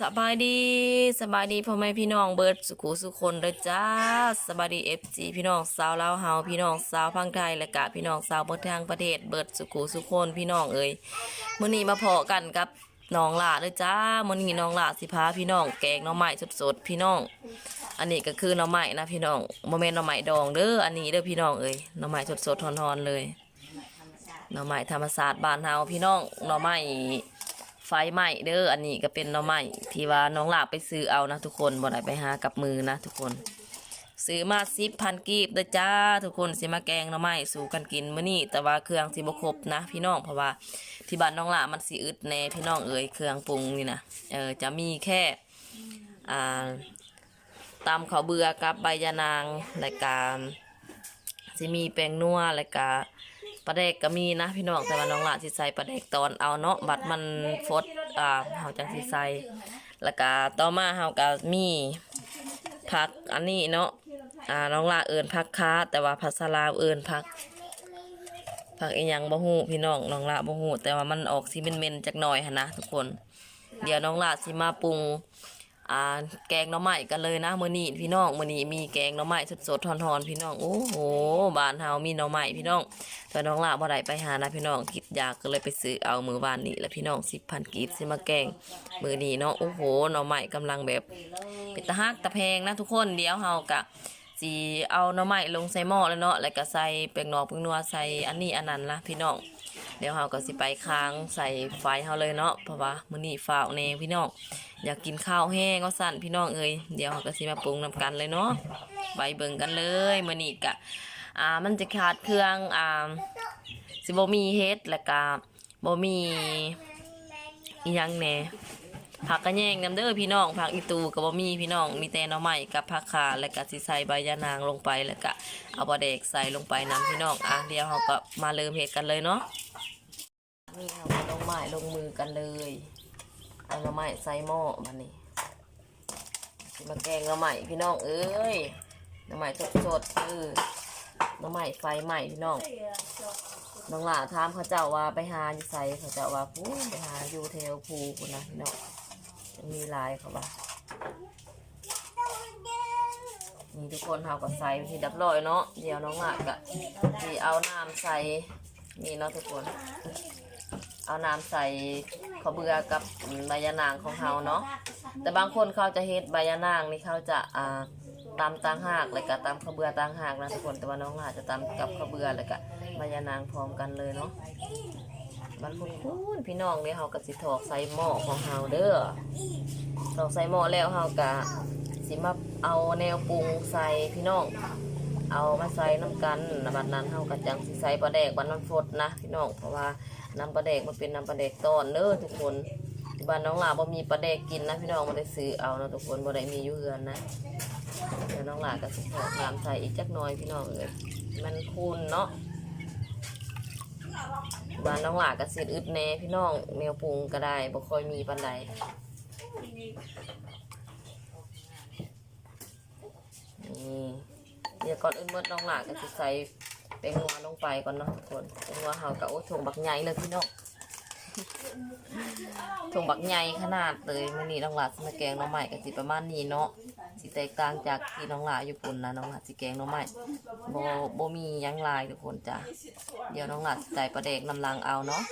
สบายดีสบายดีพ่อแม่พี่น้องเบิร์ดสุขุสุคนเด้อจ้าสบายดีเอฟจีพี่น้องสาวลาวเฮาพี่น้องสาวพังไทยและกะพี่น้องสาวบิดทางประเทศเบิร์ดสุขุสุคนพี่น้องเอ้ยมื้อนี้มาพอกันกับน้องหล่าเด้อจ้ามื้อนี้น้องหล่าสิพาพี่น้องแกงน่อไม้สดๆพี่น้อง อันนี้ก็คือน่อไม้นะพี่น้องบ่แม่นหน่อไม้ดองเด้ออันนี้เด้อพี่น้องเอ้ยน่อไม้สดๆทอนๆเลยน่อไม้ธรรมศาสตร์บ้านเฮาพี่น้องน่อไม้ ไฟไหม้เด้ออันนี้ก็เป็นหน่อไม้ที่ว่าน้องหลาไปซื้อเอานะทุกคนบ่ได้ไปหากับมือนะทุกคน ซื้อมาสิบพันกีบเด้อจ้า ทุกคนสิมาแกงหน่อไม้สู่กันกินมื้อนี้แต่ว่าเครื่องสิบ่ครบนะ พี่น้องเพราะว่าที่บ้านน้องหลามันสิอึดแน่พี่น้องเอ๋ยเครื่องปรุงนี่นะเออจะมีแค่อ่าตำข้าวเบื่อกับใบยะนางและการสิมีแป้งนัวและการ ปลาแดกก็มีนะพี่น้องแต่ว่าน้องลานสิใส่ปลาแดกตอนเอาเนาะบัดมันฟดอ่าเฮาจังสิใส่แล้วก็ต่อมาเฮาก็มีผักอันนี้เนาะอ่าน้องลาเอิ้นผักค้า แต่ว่าภาษาลาวเอิ้นผักผักอีหยังบ่ฮู้พี่น้องน้องลาบ่ฮู้แต่ว่ามันออกสิเม็นๆจักหน่อยหั่นนะทุกคน เดี๋ยวน้องลาสิมาปรุง อ่าแกงหน่อไม้กันเลยนะมื้อนี้พี่น้องมื้อนี้มีแกงหน่อไม้สดๆทอนๆพี่น้องโอ้โหบ้านเฮามีหน่อไม้พี่น้องแต่น้องลาบ่ได้ไปหานะพี่น้องคิดอยากก็เลยไปซื้อเอามือวานนี้แล้วพี่น้องสิบพันกีบสิมาแกงมือนี้เนาะโอ้โหหน่อไม้กำลังแบบเป็นตะฮักตะแพงนะทุกคนเดี๋ยวเฮากะสิเอาหน่อไม้ลงใส่หม้อแล้วเนาะแล้วก็ใส่แป้งนอกแป้งนัวใส่อันนี้อันนั้นละพี่น้อง เดี๋ยวเฮาก็สิไปค้างใส่ไฟเฮาเลยเนาะเพราะว่ามื้อนี้ฟ้าวแน่พี่น้องอยากกินข้าวแห้งก็สั่นพี่น้องเอ้ยเดี๋ยวเฮาก็สิมาปรุงนํกันเลยเนาะไปเบิ่งกันเลยมื้อนี้กะอ่ามันจะขาดเครื่องอ่าสิบ่มีเฮ็ดแล้วก็บ่มีอีหยังแหน่ ผักกระแยงน้ำเด้อพี่น้องผักอีตูก็บ่มีพี่น้องมีแต่หน่อไม้กับผักขาแล้วก็สิใส่ใบยะนางลงไปแล้วก็เอาปลาแดกใส่ลงไปนํพี่น้องอะเดี๋ยวเราก็มาเริ่มเฮ็ดกันเลยเนาะนี่เราลงไม้ลงมือกันเลยเอาหน่อไม้ใส่หม้อบัดนี้สิมาแกงหน่อไม้พี่น้องเอ้ยหน่อไม้สดๆเออน้อใหม่ไฟใหม่พี่น้องน้องหลาถามเขาเจ้าว่าไปหาอยู่ไสเขาเจ้าว่าพูไปหาอยู่เทวภูคุณนะพี่น้อง มีลายเขาว่านี่ทุกคนเขาก็ใส่ที่ดับร้อยเนาะเดี๋ยวน้องหลากะที่เอาน้ำใส่นี่เนาะทุกคน เอาน้ำใส่ข้าวเบือกับใบยะนางของเขาเนาะแต่บางคนเขาจะเฮ็ดใบยะนางนี่เขาจะอ่าตำต่างหากแล้วก็ตำข้าวเบือต่างหากนะทุกคนแต่ว่าน้องหลาจะตำกับข้าวเบือแล้วก็มายานางพร้อมกันเลยเนาะ มันคุ้นๆพี่น้องเนี่ยเฮาก็สิถอกใส่หม้อของเฮาเด้อถอกใส่หม้อแล้วเฮาก็สิมาเอาแนวปรุงใส่พี่น้อง เอามาใส่น้ำกันบัดนั้นเฮาก็จังสิใส่ปลาแดกบัดนั้นฟดนะพี่น้องเพราะว่าน้ำปลาแดกมันเป็นน้ำปลาแดกต้อนเด้อทุกคนบ้านน้องหลาบ่มีปลาแดกกินนะพี่น้องบ่ได้ซื้อเอานะทุกคนบ่ได้มีอยู่เฮือนนะเดี๋ยวน้องหลาก็สิขอกน้ำใส่อีกจักหน่อยพี่น้องเอ้ยมันคูนเนาะ บ้านน้องหลาก็สิอึดแน่พี่น้องแนวปรุงก็ได้บ่ค่อยมีปานใดนี่เดี๋ยวก่อนอื่นเมื่อน้องหลาก็สิใส่แป้งนัวลงไปก่อนเนาะทุกคนแป้งนัวเฮาก็โอ้ถงบักใหญ่เลยพี่น้องถงบักใหญ่ขนาดเลยมื้อนี้น้องหลาสิมาแกงน้องใหม่ก็สิประมาณนี้เนาะ สิแตกต่างจากที่น้องหลาอยู่ปุ่นนะน้องหลาสิแกงน้องใหม่โบโบมีหยังหลายทุกคนจ้ะเดี๋ยวน้องหลาสิใส่ปลาแดกน้ำลังเอาเนาะ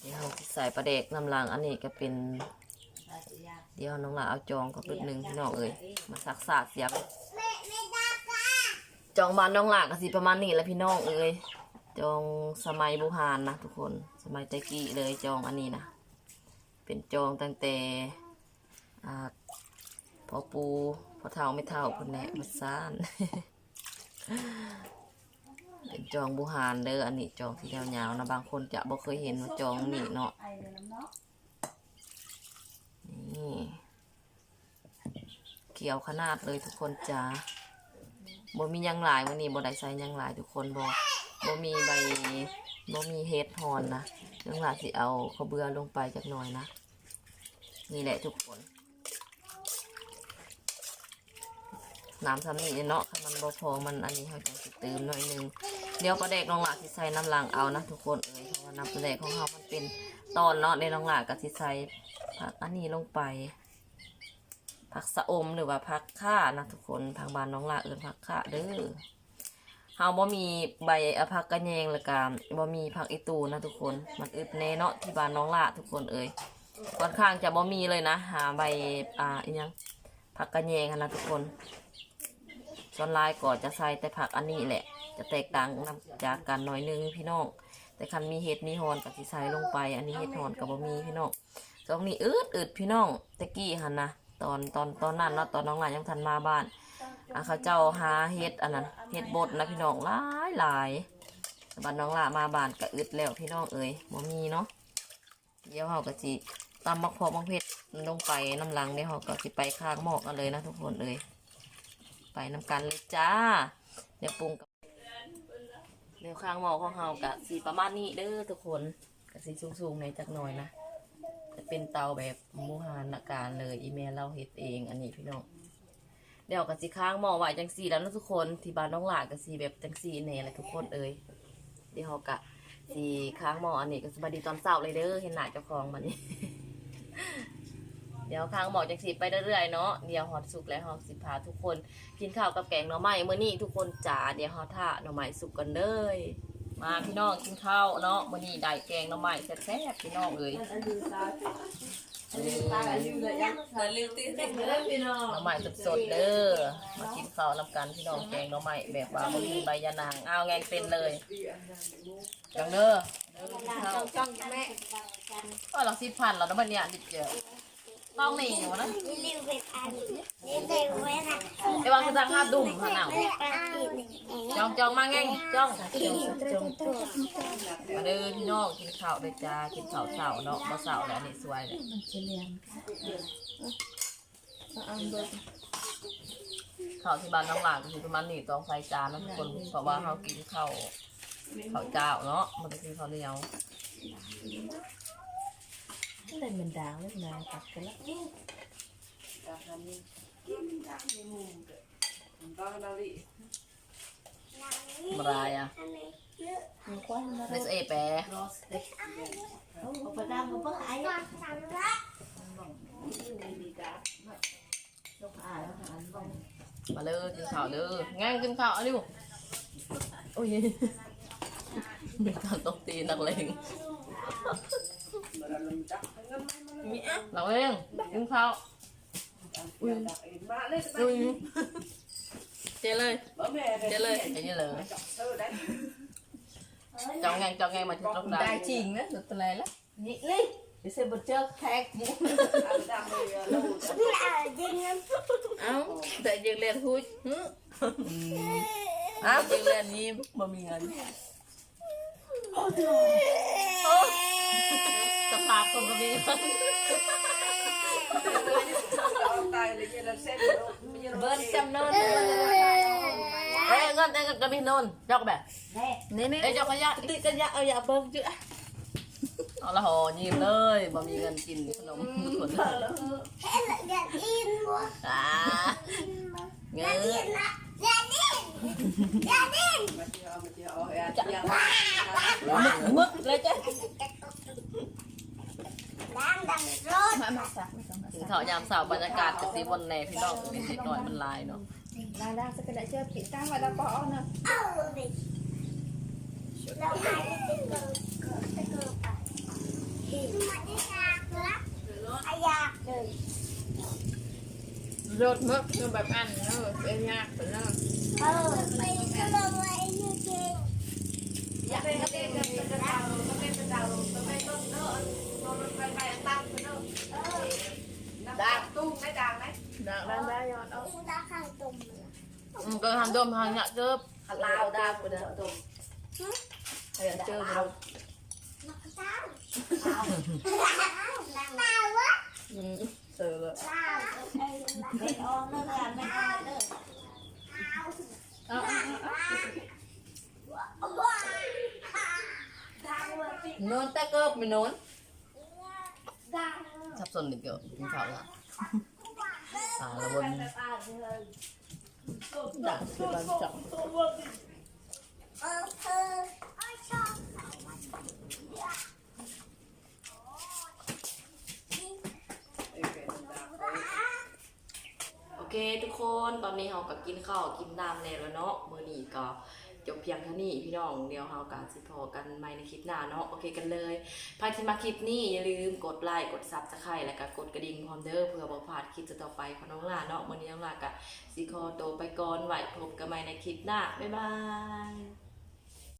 เดี๋ยวสิใส่ปลาแดกน้ำลังอันนี้ก็เป็น เดี๋ยวน้องหลาเอาจองกับลึกหนึ่งพี่น้องเอ้ยมาสักสาดเสียบจองบ้านน้องหลาก็สิประมาณนี้แหละพี่น้องเอ้ยจองสมัยบุหานนะทุกคนสมัยตะกี้เลยจองอันนี้นะเป็นจองตั้งแต่ พอปูพอเท่าไม่เท่าคนแหละมาซ่านเป็นจองบูหานเด้ออันนี้จองที่ยาวๆนะบางคนจะบ่เคยเห็นว่าจองนี่เนาะนี่เขียวขนาดเลยทุกคนจ้าบ่มียังหลายวันนี้บ่ได้ใส่ยังหลายทุกคนบ่บ่มีใบบ่มีเฮ็ดฮอนนะเรื่องหลายสิเอาข้าวเบือลงไปจักหน่อยนะนี่แหละทุกคน น้ำทำนี่เนาะถ้ามันบ่พอมันอันนี้เขาจะสิเติมหน่อยนึงเดี๋ยวประเด็กน้องหลาสิใส่น้ำลังเอานะทุกคนเอ้ยเพราะว่าน้ำประเด็กของเรามันเป็นตอนเนาะในน้องหลาก็สิใส่ผักอันนี้ลงไปผักสะอมหรือว่าผักข่านะทุกคนทางบ้านน้องหลาเอิ้นผักข่าเด้อเฮาบ่มีใบผักกระแยงแล้วก็บ่มีผักอีตูนะทุกคนมันอึดแน่เนาะที่บ้านน้องหลาทุกคนเอ้ยค่อนข้างจะบ่มีเลยนะ หาใบอ่าอีหยังผักกระแยงนะทุกคน ส่วนลายก็จะใส่แต่ผักอันนี้แหละ จะแตกต่างนำจากกันหน่อยนึงพี่น้อง แต่คันมีเห็ดมีฮอนกับสิใส่ลงไป อันนี้เห็ดฮอนกับบ่มีพี่น้องสองนี้อืดอืดพี่น้องตะกี้หันนะตอนตอนตอนนั้นเนาะตอนน้องหลานยังทันมาบ้านอะเขาเจ้าหาเห็ดอันนั้นเห็ดบดนะพี่น้องหลายหลายบ้านน้องหลามาบ้านก็อึดแล้วพี่น้องเอ้ยบ่มีเนาะเดี๋ยวเขาก็สิตำมักพอกมักเผ็ดลงไปน้ำลังเดี๋ยวเขาก็สิไปข้างหมอกกันเลยนะทุกคนเอ้ย ไปน้ำกันเลยจ้าเดี๋ยวปรุงกับเดี๋ยวข้างหม้อของเฮากะสีประมาณนี้เด้อทุกคนกะสีสูงๆในจักหน่อยนะจะเป็นเตาแบบมูฮานอาการเลยอีเมลเราเฮ็ดเองอันนี้พี่น้องเดี๋ยวกะสีข้างหม้อไว้จังสีแล้วนะทุกคนที่บ้านน้องหลานกะสีแบบจังสีแน่แหละทุกคนเอ้ยเดี๋ยวเฮากะสีข้างหม้ออันนี้ก็สบายดีตอนเช้าเลยเด้อเห็นหน้าเจ้าของมันนี่ ดี๋ยวค้างหมอกจังสีไปเรื่อยๆเนาะเดี๋ยวฮอตสุกแล้วฮอตสิพาทุกคน กินข้าวกับแกงหน่อไม้เมื้อนี้ทุกคนจ๋าเดี๋ยวฮอตท่าหน่อไม้สุกกันเลยมาพี่น้องกินข้าวเนาะมื้อนี้ได้แกงหน่อไม้แซ่บๆพี่น้องเอ้ยหน่อไม้สดๆเด้อมากินข้าวนำกันพี่น้องแกงหน่อไม้แบบว่าบ่มีใบยะนางเอาแงงเป็นเลยจังเด้อเด้อกินข้าวจ้องแม่ก็เราสิพันแล้วนะบัดเนี้ยดิเจอ ต้องหนีอยู่นะนี่รีวิวอันนี่รีวิวนะไอ้วางคือทางห้าดุ่มขนาดไม่ได้ปลาปีกนี่เองจองจองมาไงจ้องจองจองมาเด้อพี่น้องกินข้าวด้วยจ้ากินข้าวเสาเนาะมาเสาแล้วนี่สวยเลยข้าวที่บ้านน้องหลานก็คือประมาณนี้ต้องใส่จานนะทุกคนเพราะว่าเขากินข้าวข้าวเจ้าเนาะมันจะกินข้าวเหนียว อะไรมันดาวเลยนะตัดกันแล้วมาลายอะมันคว้ามาเลสเอแปรเอาไปดามกับเพื่อขายปลาสามละลูกอ่านแล้วหาบ้างมาเลยกินข้าวเด้องั้ นกินข้าวเอันนี้บุโอ้ยมีการตบตีนักเลงเราเองกินข้าวอุ้ยอุ้ยเจเล มาถึงตรงได้ได้จริงนะสุดอะไรแล้วนี่เลยไปเซบเจอแขกมุกนี่อะยิงน้ำเอ้าแต่ยังเรียนพูดอ้าวยังเรียนนี่บ่มีเงินสภาพคนบ่มีเงินเบิร์นจำเนินเอ้ยเงินเอ้ยเงินก็มีนนจอกแบบนี่นี่เอ้ยจอกขยะติกันยาเอาอย่าเบิ้งจื้อเอาละหอยิ้มเลยบ่มีเงินกินขนมทุกคนเฮ้ยอย่าอินวะอ่าเงินอินละอย่าดิ้นอย่าดิ้นมึกเลยจ้ะล้างดังรถมามาสักไม่ต้องมาถึงเขายามสาวบรรยากาศจะสีบนแน่พี่น้องเป็นนิดหน่อยมันลายเนาะได้ได้สักกระดาษเชื่อผิดตั้งไว้แล้วก็เอานะเอาเลยเราหายไปเกิดเกิดไปเกิดไปมันไม่ยากละอายากเลยรถมึกคือแบบอันเนอะเป็นยากเป็นเนอะ ไม่ออกเลยไม่ออกเลยเอาว้าตาวะโน้นตะเกิบไม่โน้นตาสับสนนิดเดียวกินข้าวละ สารวน ด่างคือเราจับโอเคทุกคนตอนนี้เราก็กินข้าวกินน้ำแล้วเนาะมื้อนี้ก็ จบเพียงเท่านี้พี่น้องเดียวเฮากาสิพอกันใหม่ในคลิปหน้าเนาะโอเคกันเลยใครที่มาคลิปนี้อย่าลืมกดไลค์กดซับสไครต์แล้วก็กดกระดิ่งพร้อมเด้อเพื่อบ่พลาดคลิปต่อไปของน้องลาเนาะวันนี้น้องลากะสิคอโตไปก่อนไหวพบกันใหม่ในคลิปหน้าบ๊ายบาย